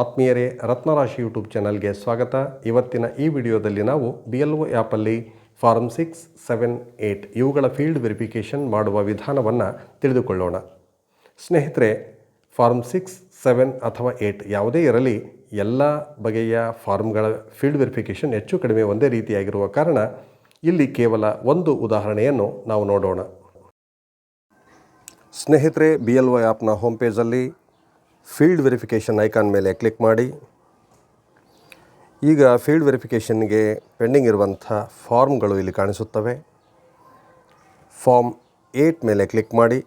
ಆತ್ಮೀಯರೇ, ರತ್ನರಾಶಿ ಯೂಟ್ಯೂಬ್ ಚಾನಲ್ಗೆ ಸ್ವಾಗತ. ಇವತ್ತಿನ ಈ ವಿಡಿಯೋದಲ್ಲಿ ನಾವು ಬಿ ಎಲ್ ಒ ಆ್ಯಪಲ್ಲಿ ಫಾರ್ಮ್ ಸಿಕ್ಸ್, ಸೆವೆನ್ ಏಯ್ಟ್ ಇವುಗಳ ಫೀಲ್ಡ್ ವೆರಿಫಿಕೇಷನ್ ಮಾಡುವ ವಿಧಾನವನ್ನು ತಿಳಿದುಕೊಳ್ಳೋಣ. ಸ್ನೇಹಿತರೆ ಫಾರ್ಮ್ ಸಿಕ್ಸ್, ಸೆವೆನ್ ಅಥವಾ ಏಯ್ಟ್ ಯಾವುದೇ ಇರಲಿ, ಎಲ್ಲ ಬಗೆಯ ಫಾರ್ಮ್ಗಳ ಫೀಲ್ಡ್ ವೆರಿಫಿಕೇಷನ್ ಹೆಚ್ಚು ಕಡಿಮೆ ಒಂದೇ ರೀತಿಯಾಗಿರುವ ಕಾರಣ ಇಲ್ಲಿ ಕೇವಲ ಒಂದು ಉದಾಹರಣೆಯನ್ನು ನಾವು ನೋಡೋಣ. ಸ್ನೇಹಿತರೆ ಬಿ ಎಲ್ ಒ ಆ್ಯಪ್ನ ಹೋಮ್ ಪೇಜಲ್ಲಿ ಫೀಲ್ಡ್ ವೆರಿಫಿಕೇಷನ್ ಐಕಾನ್ ಮೇಲೆ ಕ್ಲಿಕ್ ಮಾಡಿ. ಈಗ ಫೀಲ್ಡ್ ವೆರಿಫಿಕೇಷನ್ಗೆ ಪೆಂಡಿಂಗ್ ಇರುವಂಥ ಫಾರ್ಮ್ಗಳು ಇಲ್ಲಿ ಕಾಣಿಸುತ್ತವೆ. ಫಾರ್ಮ್ ಏಟ್ ಮೇಲೆ ಕ್ಲಿಕ್ ಮಾಡಿ.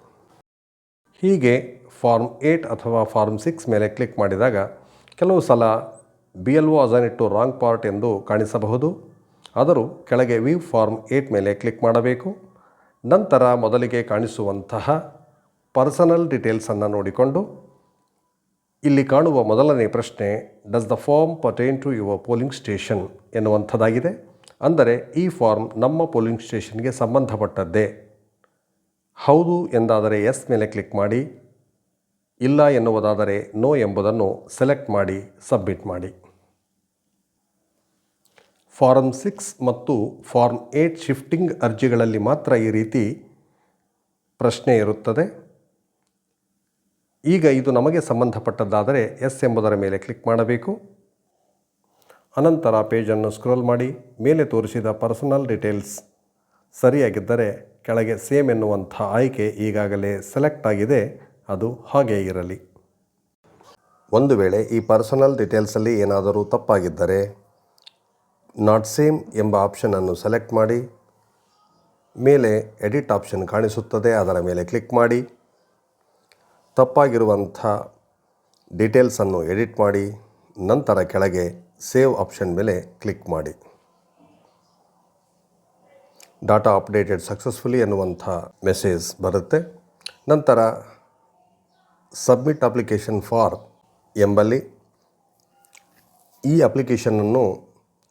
ಹೀಗೆ ಫಾರ್ಮ್ ಏಟ್ ಅಥವಾ ಫಾರ್ಮ್ ಸಿಕ್ಸ್ ಮೇಲೆ ಕ್ಲಿಕ್ ಮಾಡಿದಾಗ ಕೆಲವು ಸಲ B L O assign to wrong part ಎಂದು ಕಾಣಿಸಬಹುದು. ಆದರೂ ಕೆಳಗೆ ವಿ ಫಾರ್ಮ್ ಏಟ್ ಮೇಲೆ ಕ್ಲಿಕ್ ಮಾಡಬೇಕು. ನಂತರ ಮೊದಲಿಗೆ ಕಾಣಿಸುವಂತಹ ಪರ್ಸನಲ್ ಡೀಟೇಲ್ಸನ್ನು ನೋಡಿಕೊಂಡು ಇಲ್ಲಿ ಕಾಣುವ ಮೊದಲನೇ ಪ್ರಶ್ನೆ does the form pertain to your polling station ಎನ್ನುವಂಥದ್ದಾಗಿದೆ. ಅಂದರೆ ಈ ಫಾರ್ಮ್ ನಮ್ಮ ಪೋಲಿಂಗ್ ಸ್ಟೇಷನ್ಗೆ ಸಂಬಂಧಪಟ್ಟದ್ದೇ. ಹೌದು ಎಂದಾದರೆ ಎಸ್ ಮೇಲೆ ಕ್ಲಿಕ್ ಮಾಡಿ, ಇಲ್ಲ ಎನ್ನುವುದಾದರೆ ನೋ ಎಂಬುದನ್ನು ಸೆಲೆಕ್ಟ್ ಮಾಡಿ ಸಬ್ಮಿಟ್ ಮಾಡಿ. ಫಾರ್ಮ್ ಸಿಕ್ಸ್ ಮತ್ತು ಫಾರ್ಮ್ ಏಯ್ಟ್ ಶಿಫ್ಟಿಂಗ್ ಅರ್ಜಿಗಳಲ್ಲಿ ಮಾತ್ರ ಈ ರೀತಿ ಪ್ರಶ್ನೆ ಇರುತ್ತದೆ. ಈಗ ಇದು ನಮಗೆ ಸಂಬಂಧಪಟ್ಟದ್ದಾದರೆ ಎಸ್ ಎಂಬುದರ ಮೇಲೆ ಕ್ಲಿಕ್ ಮಾಡಬೇಕು. ಅನಂತರ ಪೇಜನ್ನು ಸ್ಕ್ರೋಲ್ ಮಾಡಿ, ಮೇಲೆ ತೋರಿಸಿದ ಪರ್ಸನಲ್ ಡೀಟೇಲ್ಸ್ ಸರಿಯಾಗಿದ್ದರೆ ಕೆಳಗೆ ಸೇಮ್ ಎನ್ನುವಂಥ ಆಯ್ಕೆ ಈಗಾಗಲೇ ಸೆಲೆಕ್ಟ್ ಆಗಿದೆ, ಅದು ಹಾಗೇ ಇರಲಿ. ಒಂದು ವೇಳೆ ಈ ಪರ್ಸನಲ್ ಡೀಟೇಲ್ಸಲ್ಲಿ ಏನಾದರೂ ತಪ್ಪಾಗಿದ್ದರೆ ನಾಟ್ ಸೇಮ್ ಎಂಬ ಆಪ್ಷನನ್ನು ಸೆಲೆಕ್ಟ್ ಮಾಡಿ, ಮೇಲೆ ಎಡಿಟ್ ಆಪ್ಷನ್ ಕಾಣಿಸುತ್ತದೆ, ಅದರ ಮೇಲೆ ಕ್ಲಿಕ್ ಮಾಡಿ. ತಪ್ಪಾಗಿರುವಂಥ ಡೀಟೇಲ್ಸನ್ನು ಎಡಿಟ್ ಮಾಡಿ, ನಂತರ ಕೆಳಗೆ ಸೇವ್ ಆಪ್ಷನ್ ಮೇಲೆ ಕ್ಲಿಕ್ ಮಾಡಿ. ಡಾಟಾ ಅಪ್ಡೇಟೆಡ್ ಸಕ್ಸಸ್ಫುಲಿ ಎನ್ನುವಂಥ ಮೆಸೇಜ್ ಬರುತ್ತೆ. ನಂತರ ಸಬ್ಮಿಟ್ ಅಪ್ಲಿಕೇಶನ್ ಫಾರ್ ಎಂಬಲ್ಲಿ ಈ ಅಪ್ಲಿಕೇಶನನ್ನು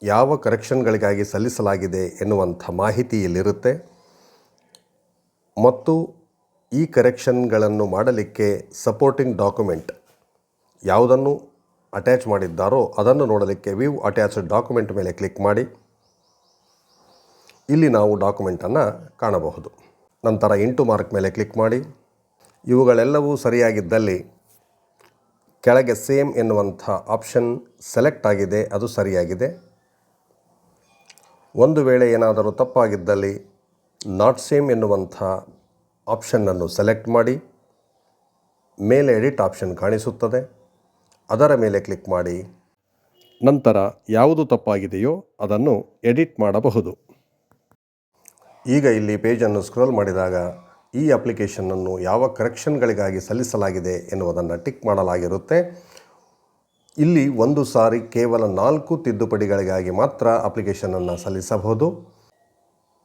ಯಾವ ಕರೆಕ್ಷನ್ಗಳಿಗಾಗಿ ಸಲ್ಲಿಸಲಾಗಿದೆ ಎನ್ನುವಂಥ ಮಾಹಿತಿ ಇಲ್ಲಿರುತ್ತೆ ಮತ್ತು ಈ ಕರೆಕ್ಷನ್ಗಳನ್ನು ಮಾಡಲಿಕ್ಕೆ ಸಪೋರ್ಟಿಂಗ್ ಡಾಕ್ಯುಮೆಂಟ್ ಯಾವುದನ್ನು ಅಟ್ಯಾಚ್ ಮಾಡಿದ್ದಾರೋ ಅದನ್ನು ನೋಡಲಿಕ್ಕೆ ವ್ಯೂ ಅಟ್ಯಾಚ್ಡ್ ಡಾಕ್ಯುಮೆಂಟ್ ಮೇಲೆ ಕ್ಲಿಕ್ ಮಾಡಿ. ಇಲ್ಲಿ ನಾವು ಡಾಕ್ಯುಮೆಂಟನ್ನು ಕಾಣಬಹುದು. ನಂತರ ಇಂಟು ಮಾರ್ಕ್ ಮೇಲೆ ಕ್ಲಿಕ್ ಮಾಡಿ. ಇವುಗಳೆಲ್ಲವೂ ಸರಿಯಾಗಿದ್ದಲ್ಲಿ ಕೆಳಗೆ ಸೇಮ್ ಎನ್ನುವಂಥ ಆಪ್ಷನ್ ಸೆಲೆಕ್ಟ್ ಆಗಿದೆ, ಅದು ಸರಿಯಾಗಿದೆ. ಒಂದು ವೇಳೆ ಏನಾದರೂ ತಪ್ಪಾಗಿದ್ದಲ್ಲಿ ನಾಟ್ ಸೇಮ್ ಎನ್ನುವಂಥ ಆಪ್ಷನ್ನನ್ನು ಸೆಲೆಕ್ಟ್ ಮಾಡಿ, ಮೇಲೆ ಎಡಿಟ್ ಆಪ್ಷನ್ ಕಾಣಿಸುತ್ತದೆ. ಅದರ ಮೇಲೆ ಕ್ಲಿಕ್ ಮಾಡಿ. ನಂತರ ಯಾವುದು ತಪ್ಪಾಗಿದೆಯೋ ಅದನ್ನು ಎಡಿಟ್ ಮಾಡಬಹುದು. ಈಗ ಇಲ್ಲಿ ಪೇಜನ್ನು ಸ್ಕ್ರೋಲ್ ಮಾಡಿದಾಗ ಈ ಅಪ್ಲಿಕೇಶನನ್ನು ಯಾವ ಕರೆಕ್ಷನ್ಗಳಿಗಾಗಿ ಸಲ್ಲಿಸಲಾಗಿದೆ ಎನ್ನುವುದನ್ನು ಟಿಕ್ ಮಾಡಲಾಗಿರುತ್ತೆ. ಇಲ್ಲಿ ಒಂದು ಸಾರಿ ಕೇವಲ ನಾಲ್ಕು ತಿದ್ದುಪಡಿಗಳಿಗಾಗಿ ಮಾತ್ರ ಅಪ್ಲಿಕೇಶನನ್ನು ಸಲ್ಲಿಸಬಹುದು.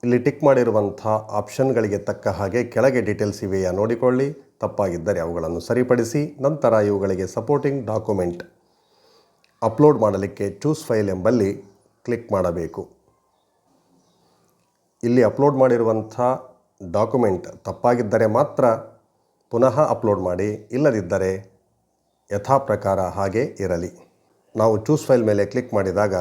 ಇಲ್ಲಿ ಟಿಕ್ ಮಾಡಿರುವಂಥ ಆಪ್ಷನ್ಗಳಿಗೆ ತಕ್ಕ ಹಾಗೆ ಕೆಳಗೆ ಡೀಟೇಲ್ಸ್ ಇವೆಯಾ ನೋಡಿಕೊಳ್ಳಿ. ತಪ್ಪಾಗಿದ್ದರೆ ಅವುಗಳನ್ನು ಸರಿಪಡಿಸಿ, ನಂತರ ಇವುಗಳಿಗೆ ಸಪೋರ್ಟಿಂಗ್ ಡಾಕ್ಯುಮೆಂಟ್ ಅಪ್ಲೋಡ್ ಮಾಡಲಿಕ್ಕೆ ಚೂಸ್ ಫೈಲ್ ಎಂಬಲ್ಲಿ ಕ್ಲಿಕ್ ಮಾಡಬೇಕು. ಇಲ್ಲಿ ಅಪ್ಲೋಡ್ ಮಾಡಿರುವಂಥ ಡಾಕ್ಯುಮೆಂಟ್ ತಪ್ಪಾಗಿದ್ದರೆ ಮಾತ್ರ ಪುನಃ ಅಪ್ಲೋಡ್ ಮಾಡಿ, ಇಲ್ಲದಿದ್ದರೆ ಯಥಾ ಪ್ರಕಾರ ಹಾಗೆ ಇರಲಿ. ನಾವು ಚೂಸ್ ಫೈಲ್ ಮೇಲೆ ಕ್ಲಿಕ್ ಮಾಡಿದಾಗ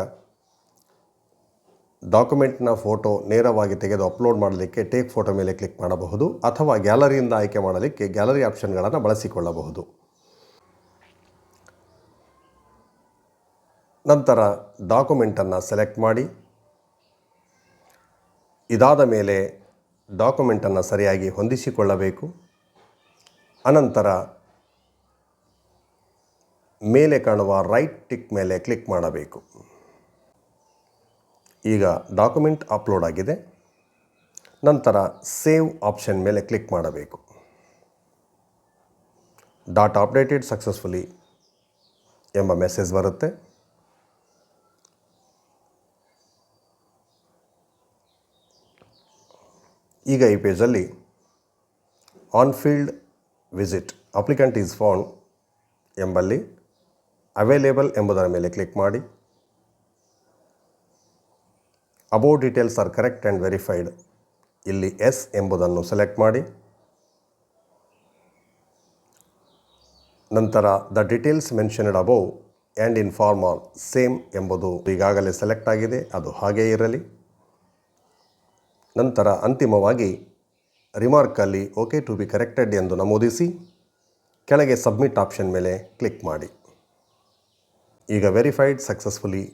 ಡಾಕ್ಯುಮೆಂಟ್ನ ಫೋಟೋ ನೇರವಾಗಿ ತೆಗೆದು ಅಪ್ಲೋಡ್ ಮಾಡಲಿಕ್ಕೆ ಟೇಕ್ ಫೋಟೋ ಮೇಲೆ ಕ್ಲಿಕ್ ಮಾಡಬಹುದು ಅಥವಾ ಗ್ಯಾಲರಿಯಿಂದ ಆಯ್ಕೆ ಮಾಡಲಿಕ್ಕೆ ಗ್ಯಾಲರಿ ಆಪ್ಷನ್ಗಳನ್ನು ಬಳಸಿಕೊಳ್ಳಬಹುದು. ನಂತರ ಡಾಕ್ಯುಮೆಂಟನ್ನು ಸೆಲೆಕ್ಟ್ ಮಾಡಿ. ಇದಾದ ಮೇಲೆ ಡಾಕ್ಯುಮೆಂಟನ್ನು ಸರಿಯಾಗಿ ಹೊಂದಿಸಿಕೊಳ್ಳಬೇಕು. ಅನಂತರ ಮೇಲೆ ಕಾಣುವ ರೈಟ್ ಟಿಕ್ ಮೇಲೆ ಕ್ಲಿಕ್ ಮಾಡಬೇಕು. ಈಗ ಡಾಕ್ಯುಮೆಂಟ್ ಅಪ್ಲೋಡ್ ಆಗಿದೆ. ನಂತರ ಸೇವ್ ಆಪ್ಷನ್ ಮೇಲೆ ಕ್ಲಿಕ್ ಮಾಡಬೇಕು. ಡಾಟ್ ಅಪ್ಡೇಟೆಡ್ ಸಕ್ಸಸ್ಫುಲಿ ಎಂಬ ಮೆಸೇಜ್ ಬರುತ್ತೆ. ಈಗ ಈ ಪೇಜಲ್ಲಿ on field visit applicant is found ಎಂಬಲ್ಲಿ ಅವೈಲೇಬಲ್ ಎಂಬುದರ ಮೇಲೆ ಕ್ಲಿಕ್ ಮಾಡಿ. Above details are correct and verified ಇಲ್ಲಿ ಎಸ್ ಎಂಬುದನ್ನು ಸೆಲೆಕ್ಟ್ ಮಾಡಿ. ನಂತರ the details mentioned above and in form all same ಎಂಬುದು ಈಗಾಗಲೇ ಸೆಲೆಕ್ಟ್ ಆಗಿದೆ, ಅದು ಹಾಗೇ ಇರಲಿ. ನಂತರ ಅಂತಿಮವಾಗಿ ರಿಮಾರ್ಕಲ್ಲಿ ಓಕೆ ಟು ಬಿ ಕರೆಕ್ಟೆಡ್ ಎಂದು ನಮೂದಿಸಿ, ಕೆಳಗೆ ಸಬ್ಮಿಟ್ ಆಪ್ಷನ್ ಮೇಲೆ ಕ್ಲಿಕ್ ಮಾಡಿ. ಈಗ ವೆರಿಫೈಡ್ ಸಕ್ಸಸ್ಫುಲಿ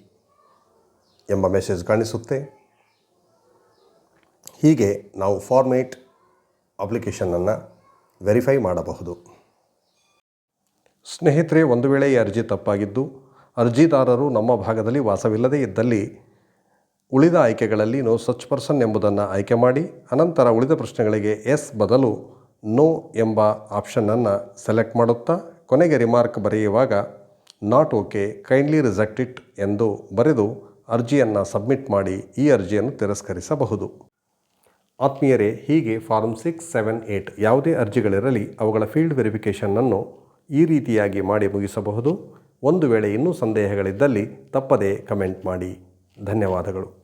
ಎಂಬ ಮೆಸೇಜ್ ಕಾಣಿಸುತ್ತೆ. ಹೀಗೆ ನಾವು ಫಾರ್ಮೇಟ್ ಅಪ್ಲಿಕೇಶನನ್ನು ವೆರಿಫೈ ಮಾಡಬಹುದು. ಸ್ನೇಹಿತರೆ, ಒಂದು ವೇಳೆ ಈ ಅರ್ಜಿ ತಪ್ಪಾಗಿದ್ದು, ಅರ್ಜಿದಾರರು ನಮ್ಮ ಭಾಗದಲ್ಲಿ ವಾಸವಿಲ್ಲದೇ ಇದ್ದಲ್ಲಿ ಉಳಿದ ಆಯ್ಕೆಗಳಲ್ಲಿ ನೋ ಸಚ್ ಪರ್ಸನ್ ಎಂಬುದನ್ನು ಆಯ್ಕೆ ಮಾಡಿ, ಅನಂತರ ಉಳಿದ ಪ್ರಶ್ನೆಗಳಿಗೆ ಎಸ್ ಬದಲು ನೋ ಎಂಬ ಆಪ್ಷನನ್ನು ಸೆಲೆಕ್ಟ್ ಮಾಡುತ್ತಾ, ಕೊನೆಗೆ ರಿಮಾರ್ಕ್ ಬರೆಯುವಾಗ not okay kindly reject it ಎಂದು ಬರೆದು ಅರ್ಜಿಯನ್ನು ಸಬ್ಮಿಟ್ ಮಾಡಿ ಈ ಅರ್ಜಿಯನ್ನು ತಿರಸ್ಕರಿಸಬಹುದು. ಆತ್ಮೀಯರೇ, ಹೀಗೆ ಫಾರ್ಮ್ ಸಿಕ್ಸ್, ಸೆವೆನ್ ಏಯ್ಟ್ ಯಾವುದೇ ಅರ್ಜಿಗಳಿರಲಿ ಅವುಗಳ ಫೀಲ್ಡ್ ವೆರಿಫಿಕೇಷನ್ನನ್ನು ಈ ರೀತಿಯಾಗಿ ಮಾಡಿ ಮುಗಿಸಬಹುದು. ಒಂದು ವೇಳೆ ಇನ್ನೂ ಸಂದೇಹಗಳಿದ್ದಲ್ಲಿ ತಪ್ಪದೇ ಕಮೆಂಟ್ ಮಾಡಿ. ಧನ್ಯವಾದಗಳು.